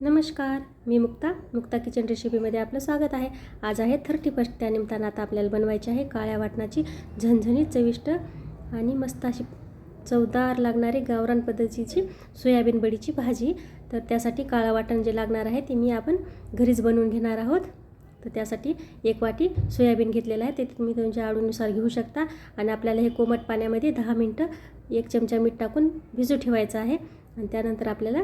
नमस्कार मी मुक्ता. मुक्ता किचन रेसिपीमध्ये आपलं स्वागत आहे. आज आहे थर्टी फर्स्ट. त्या निमित्तानं आता आपल्याला बनवायची आहे काळ्या वाटणाची झणझणीत चविष्ट आणि मस्त अशी चवदार लागणारी गावरान पद्धतीची सोयाबीन बडीची भाजी. तर त्यासाठी काळं वाटण जे लागणार आहे ते मी आपण घरीच बनवून घेणार आहोत. तर त्यासाठी एक वाटी सोयाबीन घेतलेलं आहे. ते तुम्ही तुमच्या आवडीनुसार घेऊ शकता. आणि आपल्याला हे कोमट पाण्यामध्ये दहा मिनटं एक चमचा मीठ टाकून भिजू ठेवायचं आहे. आणि त्यानंतर आपल्याला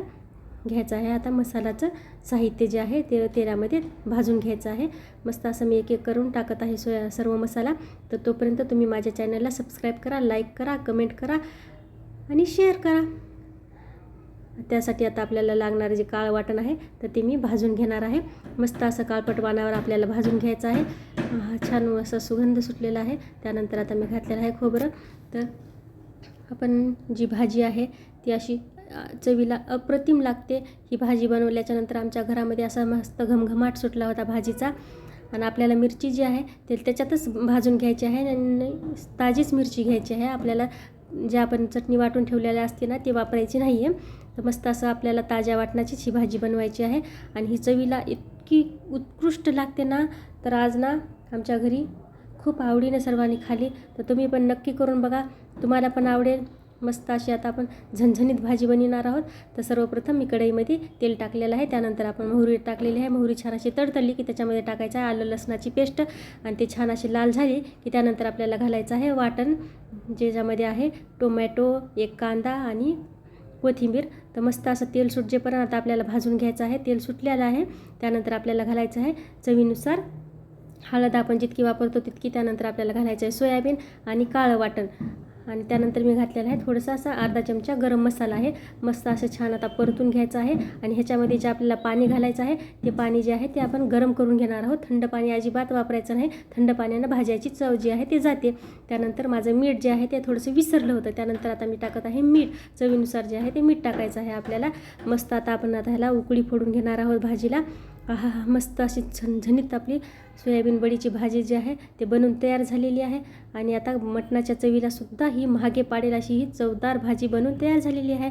घ्यायचं आहे. आता मसाल्याचं साहित्य जे आहे ते तेलामध्ये भाजून घ्यायचं आहे. मस्त असं मी एक एक करून टाकत आहे सोया सर्व मसाला. तर तोपर्यंत तुम्ही माझ्या चॅनलला सबस्क्राईब करा लाईक करा कमेंट करा आणि शेअर करा. त्यासाठी आता आपल्याला लागणारं जे काळ वाटण आहे तर ते मी भाजून घेणार आहे. मस्त असं काळपट वाणावर आपल्याला भाजून घ्यायचं आहे. हा छान असा सुगंध सुटलेला आहे. त्यानंतर आता मी घातलेलं आहे खोबरं. तर आपण जी भाजी आहे ती अशी चवीला अप्रतिम लागते. ही भाजी बनवल्याच्यानंतर आमच्या घरामध्ये असा मस्त घमघमाट सुटला होता भाजीचा. आणि आपल्याला मिरची जी आहे ते त्याच्यातच भाजून घ्यायची आहे आणि ताजीच मिरची घ्यायची आहे. आपल्याला जे आपण चटणी वाटून ठेवलेल्या असते ना ते वापरायची नाही आहे तर मस्त असं आपल्याला ताज्या वाटणाचीच ही भाजी बनवायची आहे. आणि ही चवीला इतकी उत्कृष्ट लागते ना तर आज ना आमच्या घरी खूप आवडीने सर्वांनी खाली. तर तुम्ही पण नक्की करून बघा. तुम्हाला पण आवडेल. मस्त अशी आता आपण झणझणीत भाजी बनवणार आहोत. तर सर्वप्रथम मी कढईमध्ये तेल टाकलेलं आहे. त्यानंतर आपण मोहरी टाकलेली आहे. मोहरी छान अशी तडतडली की त्याच्यामध्ये टाकायचं आहे आलं लसणाची पेस्ट आणि ते छान अशी लाल झाली की त्यानंतर आपल्याला घालायचं आहे वाटण ज्याच्यामध्ये आहे टोमॅटो एक कांदा आणि कोथिंबीर. तर मस्त असं तेल सुटजेपर्यंत आता आपल्याला भाजून घ्यायचं आहे. तेल सुटलेलं आहे. त्यानंतर आपल्याला घालायचं आहे चवीनुसार. हळद आपण जितकी वापरतो तितकी त्यानंतर आपल्याला घालायचं आहे सोयाबीन आणि काळं वाटण. आणि त्यानंतर मी घातलेला आहे थोडंसं असा अर्धा चमचा गरम मसाला आहे. मस्त असं छान आता परतून घ्यायचं आहे आणि ह्याच्यामध्ये जे आपल्याला पाणी घालायचं आहे ते पाणी जे आहे ते आपण गरम करून घेणार आहोत. थंड पाणी अजिबात वापरायचं नाही. थंड पाण्यानं भाज्याची चव जी आहे ते जाते. त्यानंतर माझं मीठ जे आहे ते थोडंसं विसरलं होतं. त्यानंतर आता मी टाकत आहे मीठ. चवीनुसार जे आहे ते मीठ टाकायचं आहे आपल्याला. मस्त आता आपण आता ह्याला उकळी फोडून घेणार आहोत भाजीला. आहा मस्त अशी झणझणीत आपली सोयाबीन बडीची भाजी जी आहे ते बनवून तयार झालेली आहे. आणि आता मटणाच्या चवीला सुद्धा ही महागे पाडेल अशी ही चवदार भाजी बनवून तयार झालेली आहे.